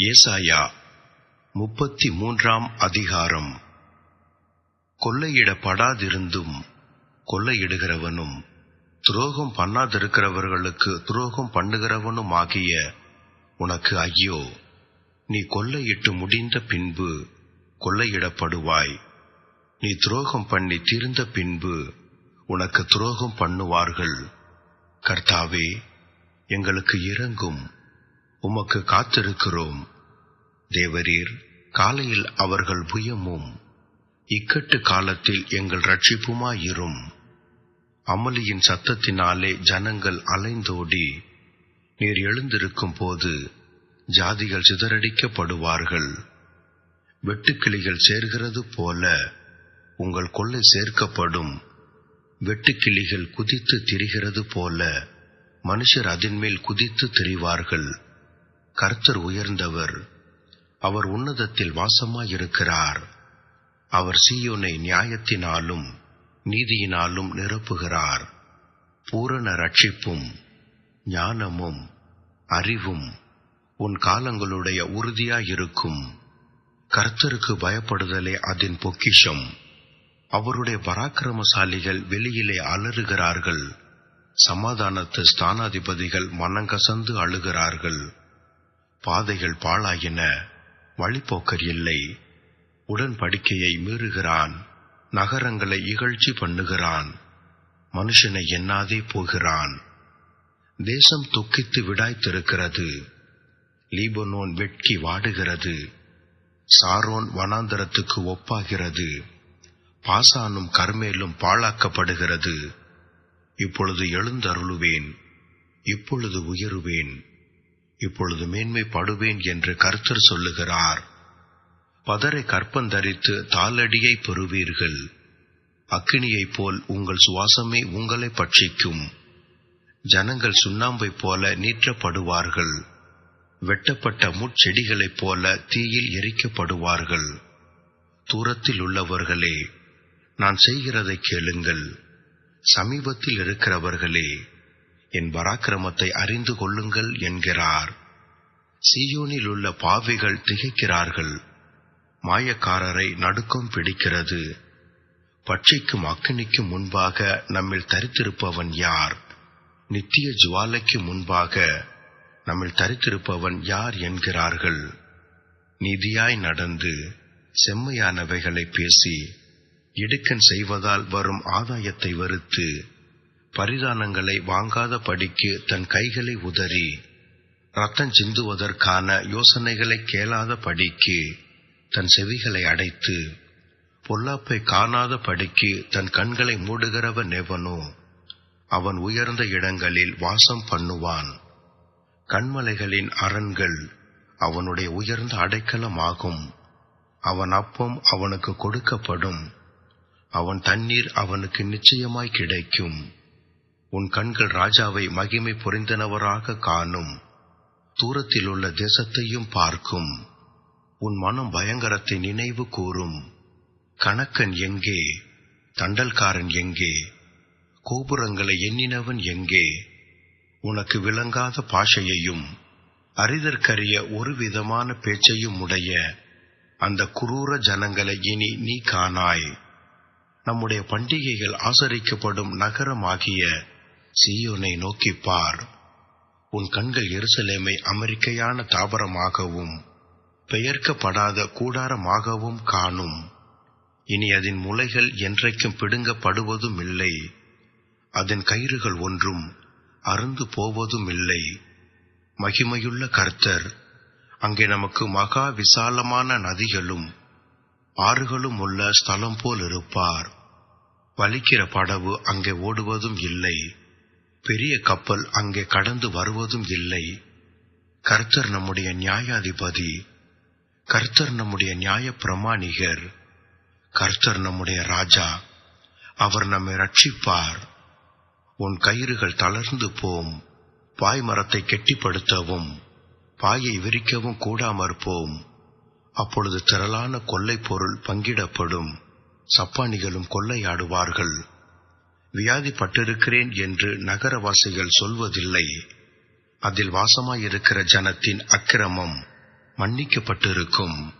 ஏசாயா முப்பத்தி மூன்றாம் அதிகாரம். கொள்ளையிடப்படாதிருந்தும் கொள்ளையிடுகிறவனும் துரோகம் பண்ணாதிருக்கிறவர்களுக்கு துரோகம் பண்ணுகிறவனும் ஆகிய உனக்கு ஐயோ நீ கொள்ளையிட்டு முடிந்த பின்பு கொள்ளையிடப்படுவாய். நீ துரோகம் பண்ணி தீர்ந்த பின்பு உனக்கு துரோகம் பண்ணுவார்கள். கர்த்தாவே எங்களுக்கு இறங்கும் உமக்கு காத்திருக்கிறோம். தேவரீர் காலையில் அவர்கள் புயமும் இக்கட்டு காலத்தில் எங்கள் ரட்சிப்புமாயிரும் அமளியின் சத்தத்தினாலே ஜனங்கள் அலைந்தோடி நீர் எழுந்திருக்கும் போது ஜாதிகள் சிதறடிக்கப்படுவார்கள். வெட்டுக்கிளிகள் சேர்கிறது போல உங்கள் கொள்ளை சேர்க்கப்படும். வெட்டுக்கிளிகள் குதித்து திரிகிறது போல மனுஷர் அதன்மேல் குதித்து திரிவார்கள். கர்த்தர் உயர்ந்தவர். அவர் உன்னதத்தில் வாசமாயிருக்கிறார். அவர் சீயோனை நியாயத்தினாலும் நீதியினாலும் நிரப்புகிறார். பூரண ரட்சிப்பும் ஞானமும் அறிவும் உன் காலங்களுடைய உறுதியாயிருக்கும். கர்த்தருக்கு பயப்படுதலே அதன் பொக்கிஷம். அவருடைய பராக்கிரமசாலிகள் வெளியிலே அலறுகிறார்கள். சமாதானத்து ஸ்தானாதிபதிகள் மனங்கசந்து அழுகிறார்கள். பாதைகள் பாழாயின. வழிப்போக்கர் இல்லை. உடன்படிக்கையை மீறுகிறான். நகரங்களை இகழ்ச்சி பண்ணுகிறான். மனுஷனை எண்ணாதே போகிறான். தேசம் துக்கித்து விடாய்த்திருக்கிறது. லீபனோன் வெட்கி வாடுகிறது. சாரோன் வனாந்தரத்துக்கு ஒப்பாகிறது. பாசானும் கர்மேலும் பாழாக்கப்படுகிறது. இப்பொழுது எழுந்தருளுவேன். இப்பொழுது உயருவேன். இப்பொழுது மேன்மைப்படுவேன் என்று கர்த்தர் சொல்லுகிறார். பதரை கற்பந்தரித்து தாளடியை பெறுவீர்கள். அக்கினியைப் போல் உங்கள் சுவாசமே உங்களை பட்சிக்கும். ஜனங்கள் சுண்ணாம்பைப் போல நீற்றப்படுவார்கள். வெட்டப்பட்ட முட்செடிகளைப் போல தீயில் எரிக்கப்படுவார்கள். தூரத்தில் உள்ளவர்களே நான் செய்கிறதை கேளுங்கள். சமீபத்தில் இருக்கிறவர்களே என் பராக்கிரமத்தை அறிந்து கொள்ளுங்கள் என்கிறார். சீயோனில் உள்ள பாவிகள் திகைக்கிறார்கள். மாயக்காரரை நடுக்கம் பிடிக்கிறது. பட்சிக்கும் அக்கினிக்கும் முன்பாக நம்மில் தரித்திருப்பவன் யார்? நித்திய ஜுவாலைக்கு முன்பாக நம்மில் தரித்திருப்பவன் யார் என்கிறார்கள். நிதியாய் நடந்து செம்மையானவைகளை பேசி இடுக்கன் செய்வதால் வரும் ஆதாயத்தை வெறுத்து பரிதானங்களை வாங்காத படிக்கு தன் கைகளை உதறி ரத்தம் சிந்துவதற்கான யோசனைகளை கேளாத படிக்கு தன் செவிகளை அடைத்து பொல்லாப்பை காணாத படிக்கு தன் கண்களை மூடுகிறவன் எவனோ அவன் உயர்ந்த இடங்களில் வாசம் பண்ணுவான். கண்மலைகளின் அரண்கள் அவனுடைய உயர்ந்த அடைக்கலமாகும். அவன் அப்பம் அவனுக்கு கொடுக்கப்படும். அவன் தண்ணீர் அவனுக்கு நிச்சயமாய் கிடைக்கும். உன் கண்கள் ராஜாவை மகிமை புரிந்தனவராக காணும். தூரத்தில் உள்ள தேசத்தையும் பார்க்கும். உன் மனம் பயங்கரத்தை நினைவு கூறும். கணக்கன் எங்கே? தண்டல்காரன் எங்கே? கோபுரங்களை எண்ணினவன் எங்கே? உனக்கு விளங்காத பாஷையையும் அரிதற்கரிய ஒரு விதமான பேச்சையும் உடைய அந்த குரூர ஜனங்களை இனி நீ காணாய். நம்முடைய பண்டிகைகள் ஆசரிக்கப்படும் நகரமாகிய சீயோனை நோக்கி பார். உன் கண்கள் எருசலேமை அமெரிக்கையான தாவரமாகவும் பெயர்க்கப்படாத கூடாரமாகவும் காணும். இனி அதன் முளைகள் என்றைக்கும் பிடுங்கப்படுவதும் இல்லை அதன் கயிறுகள் ஒன்றும் அருந்து போவதும் இல்லை மகிமையுள்ள கர்த்தர் அங்கே நமக்கு மகா விசாலமான நதிகளும் ஆறுகளும் உள்ள ஸ்தலம் போல் இருப்பார். வலிக்கிற படவு அங்கே ஓடுவதும் இல்லை. பெரிய கப்பல் அங்கே கடந்து வருவதும் இல்லை. கர்த்தர் நம்முடைய நியாயாதிபதி கர்த்தர் நம்முடைய நியாய பிரமாணிகர் கர்த்தர் நம்முடைய ராஜா அவர் நம்மை ரட்சிப்பார் உன் கயிறுகள் தளர்ந்து போம் பாய் மரத்தை கெட்டிப்படுத்தவும் பாயை விரிக்கவும் கூடாமற்போம் அப்பொழுது திரளான கொள்ளை பொருள் பங்கிடப்படும் சப்பானிகளும் கொள்ளையாடுவார்கள். வியாதிப்பட்டிருக்கிறேன் என்று நகரவாசிகள் சொல்வதில்லை. அதில் வாசமாயிருக்கிற ஜனத்தின் அக்கிரமம் மன்னிக்கப்பட்டிருக்கும்.